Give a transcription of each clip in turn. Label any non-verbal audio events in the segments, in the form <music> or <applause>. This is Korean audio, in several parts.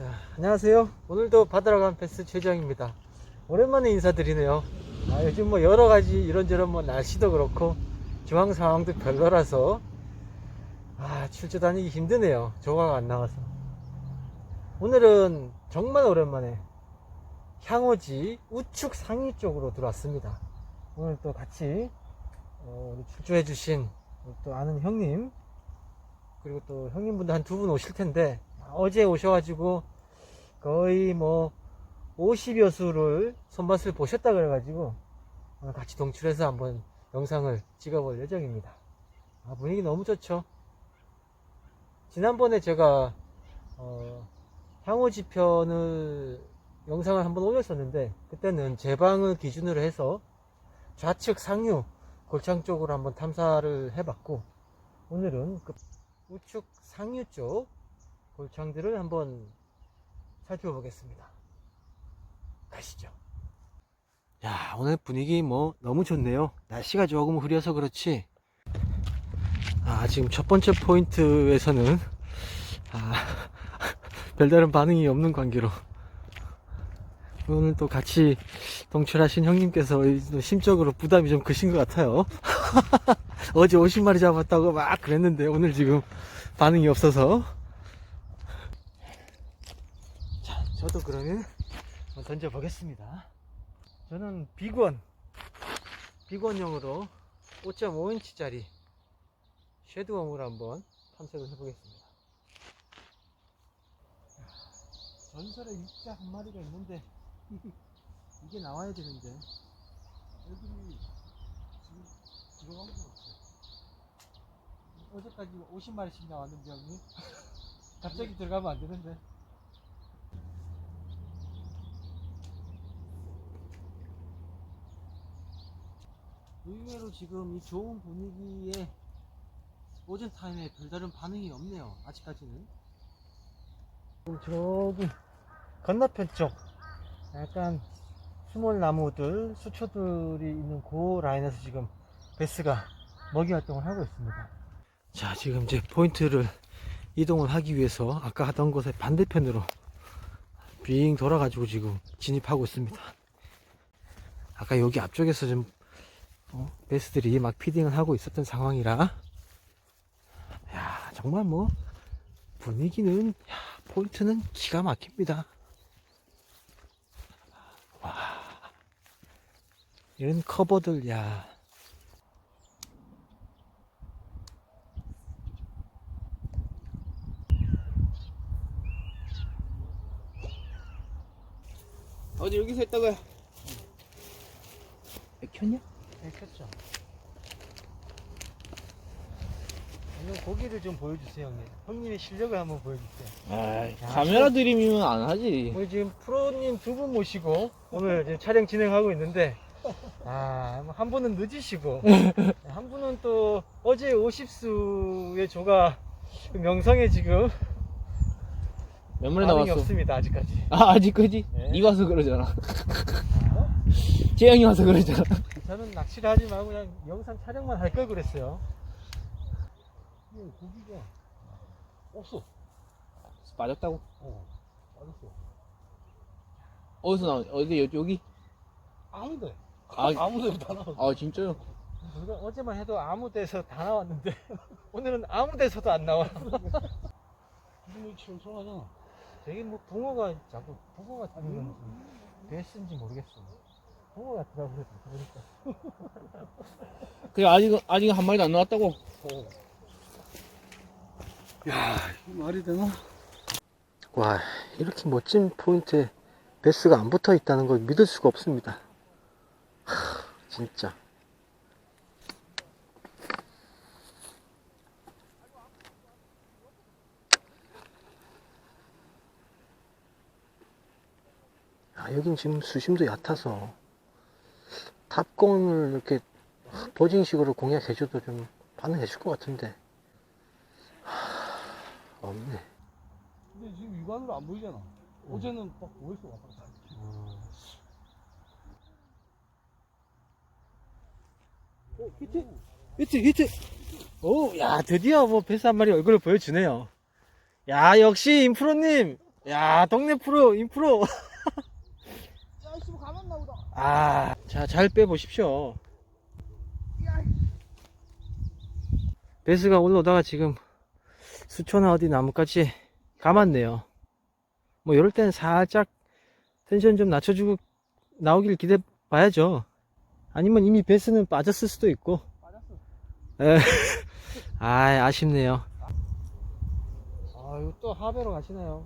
자, 안녕하세요. 오늘도 바다로 간 패스 최정입니다. 오랜만에 인사드리네요. 아, 요즘 뭐 여러 가지 이런저런 뭐 날씨도 그렇고 중앙 상황도 별로라서 아, 출조 다니기 힘드네요. 조가가 안 나와서. 오늘은 정말 오랜만에 향오지 우측 상위 쪽으로 들어왔습니다. 오늘 또 같이 어, 우리 출조해 주신 또 아는 형님 그리고 또 형님분들 한두 분 오실 텐데 어제 오셔가지고 거의 뭐 50여 수를 손맛을 보셨다 그래가지고 같이 동출해서 한번 영상을 찍어볼 예정입니다. 아, 분위기 너무 좋죠. 지난번에 제가 어, 향후 지 편을 영상을 한번 올렸었는데 그때는 제 방을 기준으로 해서 좌측 상류 골창 쪽으로 한번 탐사를 해봤고 오늘은 그 우측 상류 쪽 골창들을 한번 살펴보겠습니다. 가시죠. 야, 오늘 분위기 뭐 너무 좋네요. 날씨가 조금 흐려서 그렇지. 아, 지금 첫 번째 포인트에서는 아, <laughs> 별다른 반응이 없는 관계로 오늘 또 같이 동출하신 형님께서 심적으로 부담이 좀 크신 것 같아요. <laughs> 어제 50마리 잡았다고 막 그랬는데 오늘 지금 반응이 없어서 자 저도 그러면 던져보겠습니다. 저는 비건 비건용으로 5.5인치짜리 쉐드웜을 한번 탐색을 해보겠습니다. 전설의 육자 한 마리가 있는데 <laughs> 이게 나와야 되는데. 애들이 지금 들어간 거 없어 어제까지 50마리씩 나왔는데 형님 <laughs> 갑자기 들어가면 안 되는데 의외로 지금 이 좋은 분위기에 오전 타임에 별다른 반응이 없네요 아직까지는. 저기 건너편 쪽 약간 스몰 나무들 수초들이 있는 그 라인에서 지금 베스가 먹이 활동을 하고 있습니다. 자 지금 이제 포인트를 이동을 하기 위해서 아까 하던 곳의 반대편으로 빙 돌아가지고 지금 진입하고 있습니다. 아까 여기 앞쪽에서 좀 어, 베스들이 막 피딩을 하고 있었던 상황이라 야 정말 뭐 분위기는 야, 포인트는 기가 막힙니다 와 이런 커버들 야 어디 여기서 했다고요? 켰냐? 네, 켰죠. 오늘 고기를 좀 보여주세요, 형님. 형님의 실력을 한번 보여주세요. 아, 카메라 드림이면 안 하지. 오늘 지금 프로님 두 분 모시고 오늘 지금 촬영 진행하고 있는데, 아, 뭐한 분은 늦으시고, <laughs> 한 분은 또 어제 50수의 조가 그 명성에 지금 몇 마리 반응이 나왔어? 없습니다, 아직까지. 아, 아직 그지? 네. 니 와서 그러잖아. 재영이 와서 그러잖아. 저는 낚시를 하지 말고 그냥 영상 촬영만 할 걸 그랬어요. 고기가 없어. 빠졌다고? 어, 빠졌어. 어디서 나온 어디, 여기? 여기? 아무데. 아, <laughs> 아무데도 다 나왔어. 아, 진짜요? 우리가 어제만 해도 아무 데서 다 나왔는데 <laughs> 오늘은 아무 데서도 안 나와. 기분이 시원시원하잖아. 저기 뭐 붕어가 자꾸 붕어가 타는 건지 베스인지 모르겠어. 붕어 같더라고요. 그러니까. 그래, 아직, 아직 한 마리도 안 나왔다고? 야, 이거 말이 되나? 와 이렇게 멋진 포인트에 베스가 안 붙어 있다는 걸 믿을 수가 없습니다. 하, 진짜. 아, 여긴 지금 수심도 얕아서 탑공을 이렇게 버징식으로 공략해줘도 좀 반응해 줄 것 같은데 하, 없네. 근데 지금 육안으로 안 보이잖아. 어제는 딱 보였어, 왔다 갔다. 어, 히트, 히트, 히트. 오, 야, 드디어 뭐 베스 한 마리 얼굴을 보여주네요. 야, 역시 인프로님 야, 동네 프로, 인프로. <laughs> 아, 자, 잘 빼보십시오. 배스가 올라오다가 지금 수초나 어디 나무까지 감았네요. 뭐, 이럴 때는 살짝 텐션 좀 낮춰주고 나오길 기대 봐야죠. 아니면 이미 배스는 빠졌을 수도 있고. 맞았어. 에. <laughs> 아, 아쉽네요. 아, 이거 또 하배로 가시나요?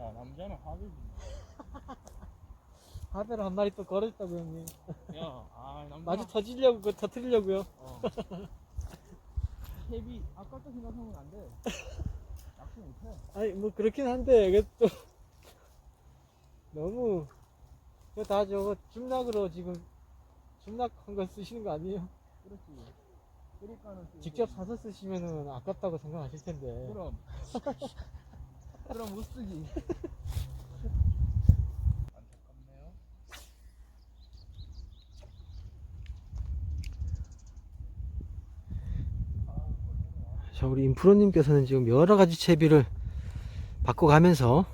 야, 남자는 하늘지. <laughs> 하배로 한 마리 또 걸었다고 형님. 야, 아, 남자. 마주 터지려고, 그거 터트리려고요. 어. 헤비, 아까부터 생각하면 안 돼. 낚시 못해. 아니 뭐 그렇긴 한데 이게 또 <laughs> 너무 이거 다 저거 줌낙으로 지금 줌낙한 거 쓰시는 거 아니에요? 그렇지. 그러니까는. 또 직접 사서 쓰시면은 아깝다고 생각하실 텐데 그럼. <laughs> 그럼 못 쓰지. <laughs> 안타깝네요. 자 우리 인프로님께서는 지금 여러 가지 채비를 바꿔가면서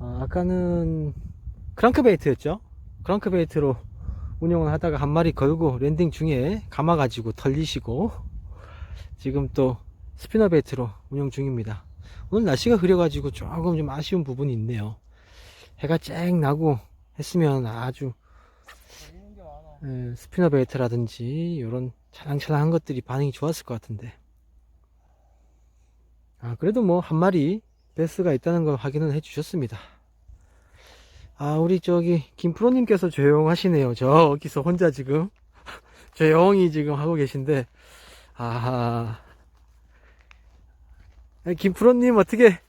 아, 아까는 크랑크베이트였죠? 크랑크베이트로 운영을 하다가 한 마리 걸고 랜딩 중에 감아가지고 털리시고 지금 또 스피너 베이트로 운영 중입니다. 오늘 날씨가 흐려가지고 조금 좀 아쉬운 부분이 있네요. 해가 쨍 나고 했으면 아주. 예, 스피너 베이트라든지 이런 찰랑찰랑한 것들이 반응이 좋았을 것 같은데 아 그래도 뭐 한 마리 베스가 있다는 걸 확인은 해 주셨습니다. 아 우리 저기 김프로님께서 조용하시네요. 저기서 혼자 지금? <laughs> 조용히 지금 하고 계신데. 아니, 김프로님 어떻게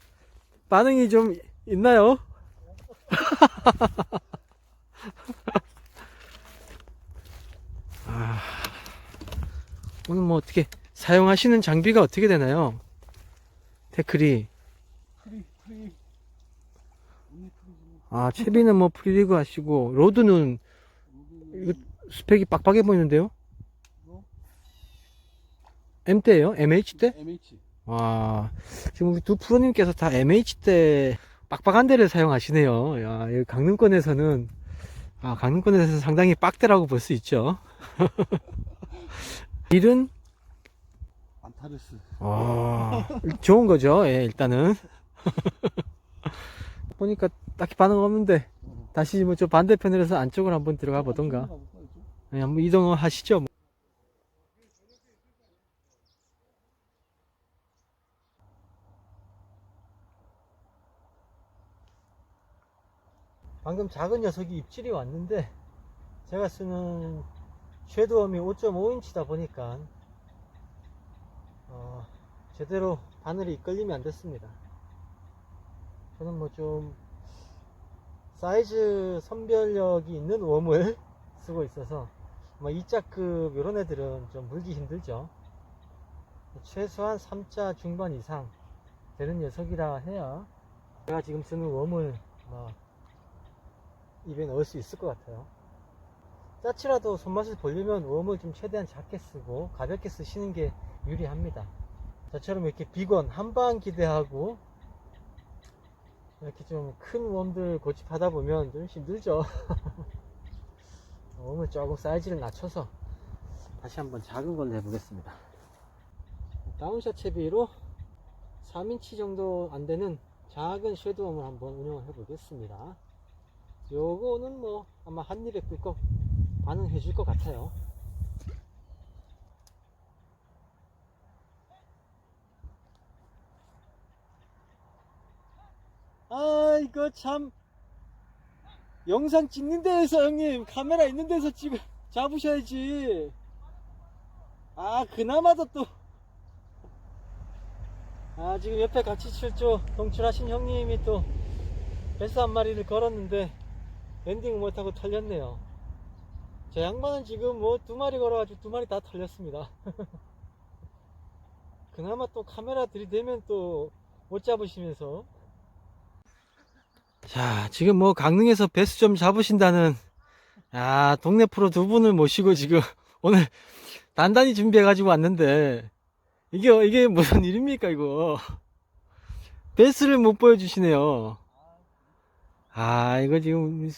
반응이 좀 있나요? <laughs> 아, 오늘 뭐 어떻게 사용하시는 장비가 어떻게 되나요? 태클이. 아 채비는 뭐 프리리그 하시고 로드는 이거 스펙이 빡빡해 보이는데요? 뭐? M 대예요? MH 대? MH. 와 지금 우리 두 프로님께서 다 MH 대 빡빡한 대를 사용하시네요. 야 강릉권에서는 아 강릉권에서 상당히 빡대라고 볼 수 있죠. <laughs> 일은 안타르스. 아, <laughs> 좋은 거죠. 예, 일단은. <laughs> 보니까 딱히 반응 없는데, 다시 뭐 저 반대편으로 해서 안쪽으로 한번 들어가 보던가. 예, 한번 이동을 하시죠. 뭐. 방금 작은 녀석이 입질이 왔는데, 제가 쓰는 쉐도엄이 5.5인치다 보니까, 어, 제대로 바늘이 이끌림이 안 됐습니다. 저는 뭐 좀 사이즈 선별력이 있는 웜을 <laughs> 쓰고 있어서 뭐 2자급 이런 애들은 좀 물기 힘들죠. 최소한 3자 중반 이상 되는 녀석이라 해야 제가 지금 쓰는 웜을 뭐 입에 넣을 수 있을 것 같아요. 짜치라도 손맛을 보려면 웜을 좀 최대한 작게 쓰고 가볍게 쓰시는 게 유리합니다. 저처럼 이렇게 비건 한방 기대하고 이렇게 좀 큰 웜들 고집하다 보면 좀 힘들죠. <laughs> 웜을 조금 사이즈를 낮춰서 다시 한번 작은 걸로 해보겠습니다. 다운샷 채비로 3인치 정도 안 되는 작은 쉐도웜을 한번 운영을 해 보겠습니다. 요거는 뭐 아마 한 입에 꿀꺽 반응해 줄 것 같아요. 아 이거 참. 영상 찍는 데에서 형님 카메라 있는 데서 찍 잡으셔야지. 아 그나마도 또. 아 지금 옆에 같이 출조 동출하신 형님이 또 배스 한 마리를 걸었는데 랜딩 못하고 털렸네요. 제 양반은 지금 뭐 두 마리 걸어가지고 두 마리 다 털렸습니다. <laughs> 그나마 또 카메라 들이대면 또 못 잡으시면서 자, 지금 뭐 강릉에서 배수 좀 잡으신다는 아, 동네 프로 두 분을 모시고 지금 <laughs> 오늘 단단히 준비해 가지고 왔는데 이게 이게 무슨 <laughs> 일입니까, 이거? 베스를 못 보여 주시네요. 아, 이거 지금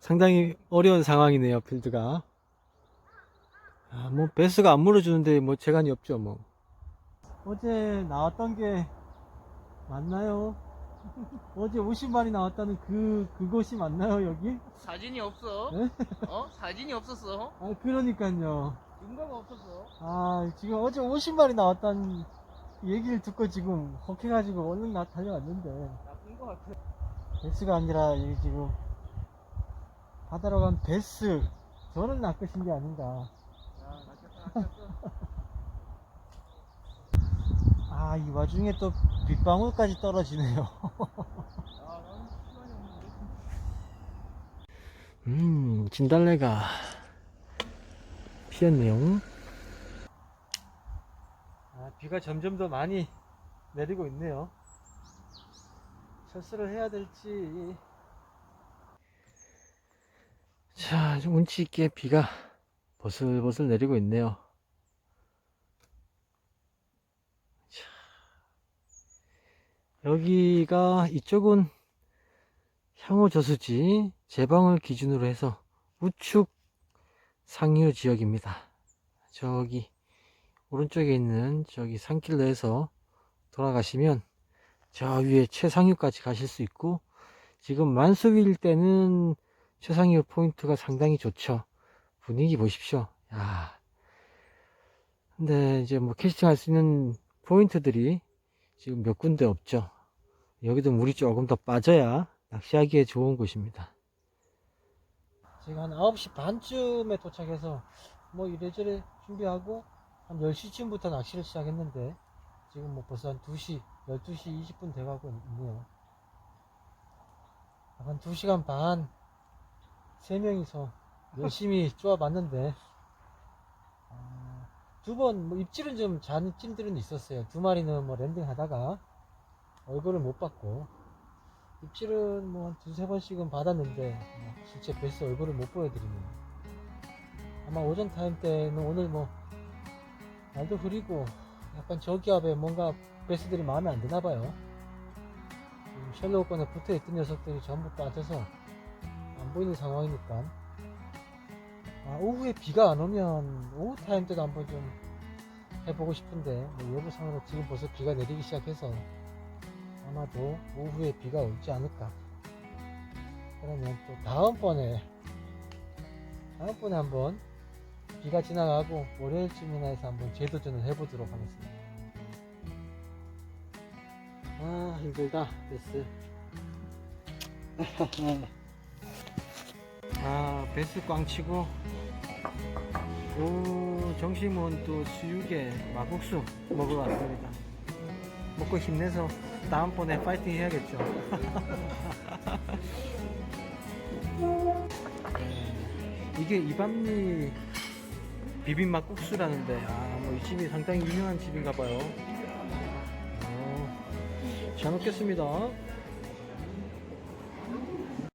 상당히 어려운 상황이네요, 필드가. 아, 뭐, 베스가 안 물어주는데 뭐 재간이 없죠, 뭐. 어제 나왔던 게 맞나요? 어제 50마리 나왔다는 그, 그곳이 맞나요, 여기? 사진이 없어. 네? 어? 사진이 없었어. 아, 그러니까요. 증거가 없었어. 아, 지금 어제 50마리 나왔다는 얘기를 듣고 지금 혹해가지고 얼른 나 달려왔는데. 나쁜 거 같아. 베스가 아니라 이 지금 바다로 간 베스 저는 낚으신 게 아닌가 야, 낚였다, 낚였어. 아 이 와중에 또 빗방울까지 떨어지네요. <laughs> 음 진달래가 피었네요 아 비가 점점 더 많이 내리고 있네요 철수를 해야 될지 자, 좀 운치 있게 비가 버슬버슬 내리고 있네요. 여기가 이쪽은 향후 저수지 제방을 기준으로 해서 우측 상류 지역입니다. 저기 오른쪽에 있는 저기 산길로 해서 돌아가시면 저 위에 최상류까지 가실 수 있고 지금 만수일 때는 최상위 포인트가 상당히 좋죠. 분위기 보십시오. 야. 근데 이제 뭐 캐스팅 할 수 있는 포인트들이 지금 몇 군데 없죠. 여기도 물이 조금 더 빠져야 낚시하기에 좋은 곳입니다. 지금 한 9시 반쯤에 도착해서 뭐 이래저래 준비하고 한 10시쯤부터 낚시를 시작했는데 지금 뭐 벌써 한 2시, 12시 20분 돼가고 있네요. 한 2시간 반세 명이서 열심히 <laughs> 쪼아봤는데 아, 두번 뭐 입질은 좀잔 찜들은 있었어요. 두 마리는 뭐 랜딩 하다가 얼굴을 못 봤고 입질은 뭐한 두세 번씩은 받았는데 뭐 실제 베스 얼굴을 못 보여드리네요. 아마 오전 타임 때는 오늘 뭐 날도 흐리고 약간 저기압에 뭔가 베스들이 마음에 안 드나 봐요. 지금 셜로우권에 붙어 있던 녀석들이 전부 빠져서 안 보이는 상황이니까 아, 오후에 비가 안 오면 오후 타임 때도 한번 좀 해보고 싶은데 뭐 예보상으로 지금 벌써 비가 내리기 시작해서 아마도 오후에 비가 올지 않을까. 그러면 또 다음번에 다음번에 한번 비가 지나가고 월요일쯤이나 해서 한번 재도전을 해보도록 하겠습니다. 아 힘들다. 베스. <laughs> 아 베스 꽝 치고 오 정심은 또 수육에 막국수 먹으러 왔습니다. 먹고 힘내서 다음번에 파이팅 해야겠죠. 네, <laughs> 이게 이밤리 비빔 막국수라는데 아 뭐 이 집이 상당히 유명한 집인가 봐요. 어, 잘 먹겠습니다